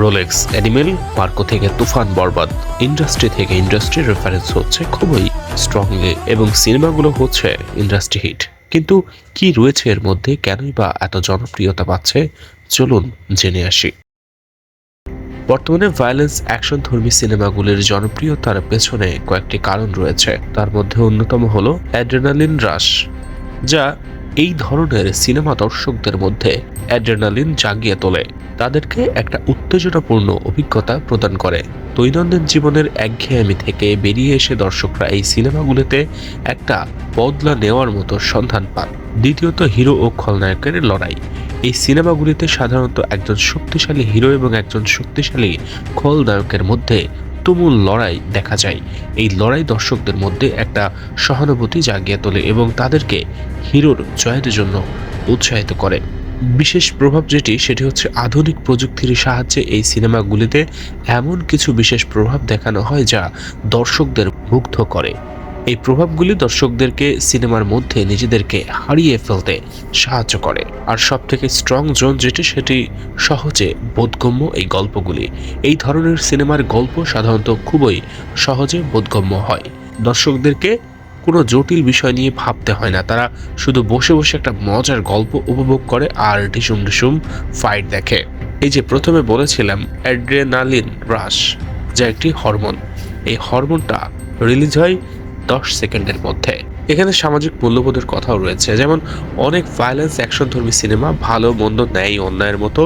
Rolex animal পার্কো থেকে Toofan Barbaad. Industry থেকে ইন্ডাস্ট্রি রেফারেন্স হচ্ছে খুবই স্ট্রংলি এবং সিনেমাগুলো হচ্ছে ইন্ডাস্ট্রি হিট কিন্তু কি রয়েছে এর মধ্যে? কেনই বা এত জনপ্রিয়তা পাচ্ছে? চলুন জেনে আসি। বর্তমানে ভায়োলেন্স অ্যাকশন ধর্মী সিনেমাগুলির জনপ্রিয়তার পেছনে কয়েকটি কারণ রয়েছে। তার মধ্যে অন্যতম হল অ্যাড্রেনালিন রাশ যা এই ধরনের সিনেমা দর্শকদের মধ্যে অ্যাড্রেনালিন জাগিয়ে তোলে। তাদেরকে একটা উত্তেজনাপূর্ণ অভিজ্ঞতা প্রদান করে। দৈনন্দিন জীবনের একঘেয়েমি থেকে বেরিয়ে এসে দর্শকরা এই সিনেমাগুলোতে একটা বদলা নেওয়ার মতো সন্ধান পান। দ্বিতীয়ত, হিরো ও খলনায়কের লড়াই। এই সিনেমাগুলিতে সাধারণত একজন শক্তিশালী হিরো এবং একজন শক্তিশালী খলনায়কের মধ্যে তুমুল লড়াই দেখা যায়। এই লড়াই দর্শকদের মধ্যে একটা সহানুভূতি জাগিয়ে তোলে এবং তাদেরকে হিরোর জয়ের জন্য উৎসাহিত করে। বিশেষ প্রভাব যেটি, সেটি হচ্ছে আধুনিক প্রযুক্তির সাহায্যে এই সিনেমাগুলিতে এমন কিছু বিশেষ প্রভাব দেখানো হয় যা দর্শকদের মুগ্ধ করে। এই প্রভাবগুলি দর্শকদেরকে সিনেমার মধ্যে নিজেদেরকে হারিয়ে ফেলতে সাহায্য করে। আর সব থেকে স্ট্রং জোন যেটি, সেটি সহজে বোধগম্য এই গল্পগুলি। এই ধরনের সিনেমার গল্প সাধারণত খুবই সহজে বোধগম্য হয়। দর্শকদেরকে কোনো জটিল বিষয় নিয়ে ভাবতে হয় না। তারা শুধু বসে বসে একটা মজার গল্প উপভোগ করে আর ঢিসুম ঢিসুম ফাইট দেখে। এই যে প্রথমে বলেছিলাম অ্যাড্রেনালিন রাশ যা একটি হরমোন এই হরমোনটা রিলিজ হয় দশ সেকেন্ডের মধ্যে। এখানে সামাজিক মূল্যবোধের কথাও রয়েছে, যেমন অনেক ভায়োলেন্স অ্যাকশন ধর্মী সিনেমা ভালো, মন্দ, ন্যায়, অন্যায়ের মতো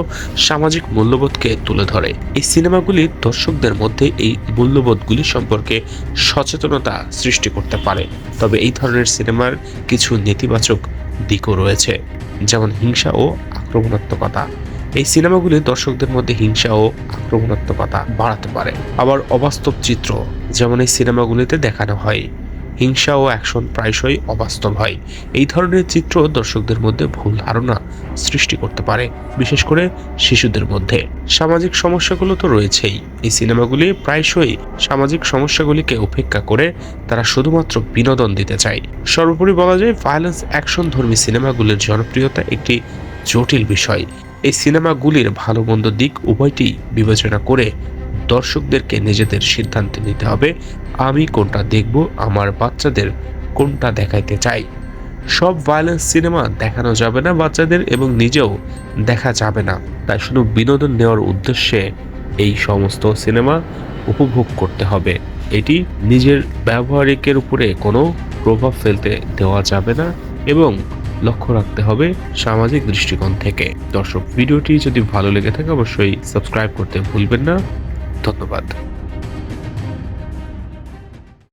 সামাজিক মূল্যবোধকে তুলে ধরে। এই সিনেমাগুলি দর্শকদের মধ্যে এই মূল্যবোধগুলি সম্পর্কে সচেতনতা সৃষ্টি করতে পারে। তবে এই ধরনের সিনেমার কিছু নেতিবাচক দিকও রয়েছে, যেমন হিংসা ও আক্রমণাত্মকতা। এই সিনেমাগুলি দর্শকদের মধ্যে হিংসা ও আক্রমণাত্মকতা বাড়াতে পারে। আবার অবাস্তব চিত্র, যেমন এই সিনেমাগুলিতে দেখানো হয়। হিংসা ও অ্যাকশন প্রায়শই অবাস্তব হয়। এই ধরনের চিত্র দর্শকদের মধ্যে ভুল ধারণা সৃষ্টি করতে পারে, বিশেষ করে শিশুদের মধ্যে। সামাজিক সমস্যাগুলো তো রয়েছেই। এই সিনেমাগুলি প্রায়শই সামাজিক সমস্যাগুলিকে উপেক্ষা করে তারা শুধুমাত্র বিনোদন দিতে চায়। সর্বোপরি বলা যায় ভায়োলেন্স অ্যাকশন ধর্মী সিনেমাগুলির জনপ্রিয়তা একটি জটিল বিষয়। এই সিনেমাগুলির ভালো মন্দ দিক উভয়টি বিবেচনা করে দর্শকদেরকে নিজেদের সিদ্ধান্ত নিতে হবে। আমি কোনটা দেখব, আমার বাচ্চাদের কোনটা দেখাইতে চাই? সব ভায়োলেন্স সিনেমা দেখানো যাবে না বাচ্চাদের এবং নিজেও দেখা যাবে না। তাই শুধু বিনোদন নেওয়ার উদ্দেশ্যে এই সমস্ত সিনেমা উপভোগ করতে হবে। এটি নিজের ব্যবহারিকের উপরে কোনো প্রভাব ফেলতে দেওয়া যাবে না এবং লক্ষ্য রাখতে হবে সামাজিক দৃষ্টিকোণ থেকে। দর্শক, ভিডিওটি যদি ভালো লেগে থাকে, অবশ্যই সাবস্ক্রাইব করতে ভুলবেন না। ধন্যবাদ।